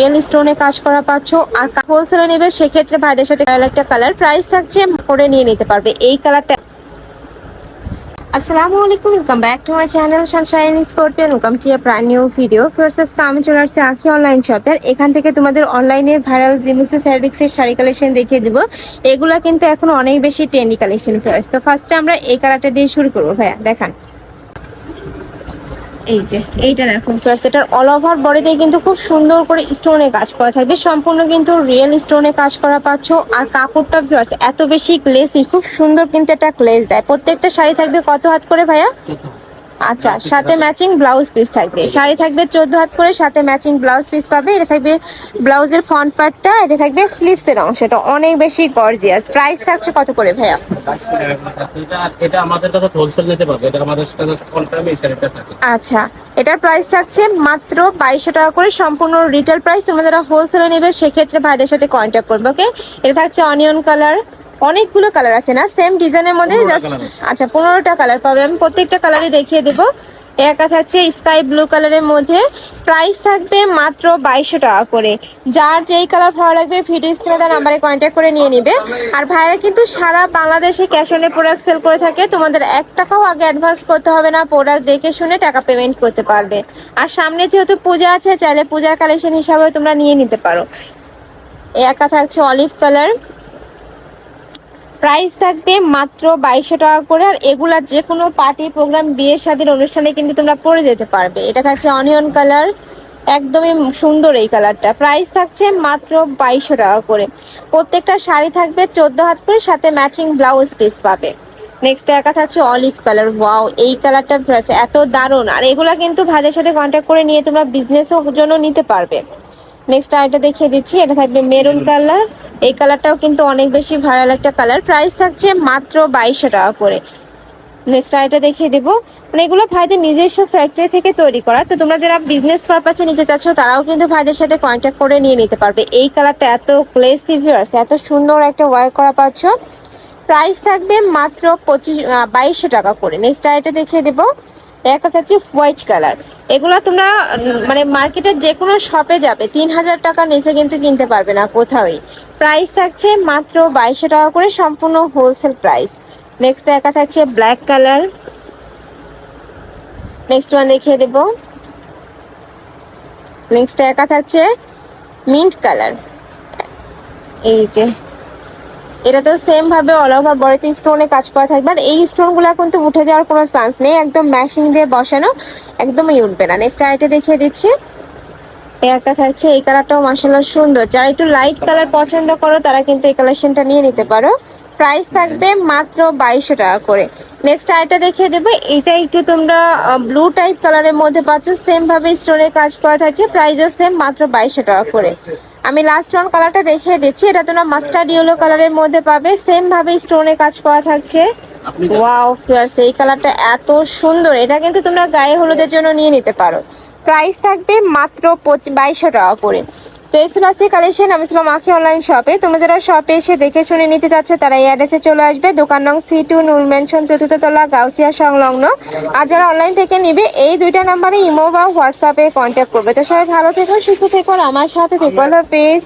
Real স্টোনে কাজ করা পাচ্ছ, আর হোলসেলে নেবে, সেক্ষেত্রে ভাইদের সাথে একটা কালার প্রাইস থাকছে, করে নিয়ে নিতে পারবে। এই কালারটা আসসালামু আলাইকুম welcome back to my channel sunshine scorpion welcome to your brand new video first আমি চলে আসছি আখি অনলাইন শপের এখান থেকে তোমাদের অনলাইনে ভাইরাল জিমিসি ফ্যাব্রিক্সের শাড়ি কালেকশন দেখিয়ে দেবো। এগুলা কিন্তু এখন অনেক বেশি ট্রেন্ডি কালেকশন ফার্স্ট তো ফার্স্টে আমরা এই কালারটা দিয়ে শুরু করব, ভাইয়া, দেখান। এই যে এইটা দেখো। ফার্স্ট এটার অল ওভার বডিতে কিন্তু খুব সুন্দর করে স্টোনে কাজ করা থাকবে। সম্পূর্ণ কিন্তু রিয়েল স্টোনে কাজ করা পাচ্ছ। আর কাপড়টা ফার্স্ট এত বেশি ক্লেসি খুব সুন্দর কিন্তু একটা ক্লেস দেয়। প্রত্যেকটা শাড়ি থাকবে কত হাত করে ভাইয়া? আচ্ছা সাথে ম্যাচিং ব্লাউজ পিস থাকবে। শাড়ি থাকবে চোদ্দ হাত করে সাথে ম্যাচিং ব্লাউজ পিস পাবে। এটা থাকবে ব্লাউজের ফ্রন্ট পার্টটা এটা থাকবে স্লিভসের অংশটা অনেক বেশি গর্জিয়াস প্রাইস থাকছে কত করে ভাইয়া? এটা- আমাদের কাছে হোলসেল নিতে পারবে। এটা আমাদের কাছে কনফার্মে এই শাড়িটা থাকে আচ্ছা এটার প্রাইস থাকছে মাত্র বাইশশো টাকা করে। সম্পূর্ণ রিটেল প্রাইস তোমরা যারা হোলসেলে নেবে সেক্ষেত্রে ভাইদের সাথে কন্ট্যাক্ট করবে ওকে এটা থাকছে অনিয়ন কালার অনেকগুলো কালার আছে না? সেম ডিজাইনের মধ্যে জাস্ট আচ্ছা পনেরোটা কালার পাবে। আমি প্রত্যেকটা কালারই দেখিয়ে দেবো। একা থাকছে স্কাই ব্লু কালারের মধ্যে। প্রাইস থাকবে মাত্র বাইশশো টাকা করে। যার যেই কালার ভালো লাগবে ভিডিও স্ক্রিনে তার নাম্বারে কন্ট্যাক্ট করে নিয়ে নিবে। আর ভাইরা কিন্তু সারা বাংলাদেশে ক্যাশ অনে প্রোডাক্ট সেল করে থাকে। তোমাদের এক টাকাও আগে অ্যাডভান্স করতে হবে না। প্রোডাক্ট দেখে শুনে টাকা পেমেন্ট করতে পারবে। আর সামনে যেহেতু পূজা আছে চাইলে পূজার কালেকশন হিসাবে তোমরা নিয়ে নিতে পারো। এ একা থাকছে অলিভ কালার প্রাইস থাকবে মাত্র বাইশশো টাকা করে। আর এগুলা যে কোনো পার্টি প্রোগ্রাম বিয়ে শাদীর অনুষ্ঠানে কিন্তু তোমরা পরে যেতে পারবে। এটা থাকছে অনিয়ন কালার, একদমই সুন্দর এই কালারটা। প্রাইস থাকছে মাত্র বাইশশো টাকা করে। প্রত্যেকটা শাড়ি থাকবে চোদ্দ হাত করে, সাথে ম্যাচিং ব্লাউজ পিস পাবে। নেক্সট একা থাকছে অলিভ কালার ওয়াও এই কালারটা এত দারুণ। আর এগুলা কিন্তু ভাইদের সাথে কন্ট্যাক্ট করে নিয়ে তোমরা বিজনেসের জন্য নিতে পারবে। নেক্সট আরেকটা দেখিয়ে দিচ্ছি, এটা থাকবে মেরুন কালার এই কালারটাও কিন্তু অনেক বেশি ভাইরাল একটা কালার। প্রাইস থাকছে মাত্র বাইশশো টাকা করে। নেক্সট আরেকটা দেখিয়ে দেবো। মানে এগুলো ভাইদের নিজস্ব ফ্যাক্টরি থেকে তৈরি করা। তো তোমরা যারা বিজনেস পারপাসে নিতে চাচ্ছ, তারাও কিন্তু ভাইদের সাথে কন্ট্যাক্ট করে নিয়ে নিতে পারবে। এই কালারটা এত ক্লেসিভিয়ার্স এত সুন্দর একটা ওয়ার্ক করা পাচ্ছ। প্রাইস থাকবে মাত্র পঁচিশ বাইশশো টাকা করে। নেক্সট আরেকটা দেখিয়ে দেবো। একটা থাকছে হোয়াইট কালার। এগুলো তোমরা মানে মার্কেটের যে কোনো শপে যাবে, তিন হাজার টাকার নিচে কিন্তু কিনতে পারবে না কোথাওই। প্রাইস থাকছে মাত্র বাইশশো টাকা করে, সম্পূর্ণ হোলসেল প্রাইস। নেক্সট একা থাকছে ব্ল্যাক কালার। নেক্সট ওয়ান দেখিয়ে দেব। নেক্সট একা থাকছে মিন্ট কালার। এই যে এটা তো সেম ভাবে অল ওভার বডিতে স্টোনে কাজ করা থাকবে। আর এই স্টোনগুলো কিন্তু উঠে যাওয়ার কোনো চান্স নেই। একদম ম্যাশিং দিয়ে বসানো, একদমই উঠবে না। নেক্সট আইটে দেখিয়ে দিচ্ছি। একটা থাকছে, এই কালারটাও মাসাল্লাহ সুন্দর। যারা একটু লাইট কালার পছন্দ করো, তারা কিন্তু এই কালেকশনটা নিয়ে নিতে পারো। প্রাইস থাকবে মাত্র বাইশশো টাকা করে। নেক্সট আইটা দেখিয়ে দেবে এটা একটু তোমরা ব্লু টাইপ কালারের মধ্যে পাচ্ছ সেম ভাবে স্টোনের কাজ করা থাকছে প্রাইসও সেম মাত্র বাইশশো টাকা করে। আমি লাস্ট ওয়ান কালারটা দেখিয়ে দিচ্ছি এটা তোমরা মাস্টার্ড ইয়েলো কালারের মধ্যে পাবে সেম ভাবে স্টোনে কাজ করা থাকছে। ওয়াও ফিয়ার্স এই কালারটা এত সুন্দর এটা কিন্তু তোমরা গায়ে হলুদের জন্য নিয়ে নিতে পারো। প্রাইস থাকবে মাত্র বাইশশো টাকা করে। তো এই কালেকশন আমি ছিলাম আখি অনলাইন শপে তোমরা যারা শপে এসে দেখে শুনে নিতে চাচ্ছ, তারা এই অ্যাড্রেসে চলে আসবে। দোকান নং সি টু নুর মেনশন চতুর্থ তলা, গাউসিয়া সংলগ্ন। আর যারা অনলাইন থেকে নিবে, এই দুইটা নাম্বারে ইমো বা হোয়াটসঅ্যাপে কন্ট্যাক্ট করবে। তো সবাই ভালো থেকো, সুস্থ থেকো আমার সাথে থেকো। ভালো হাফেজ।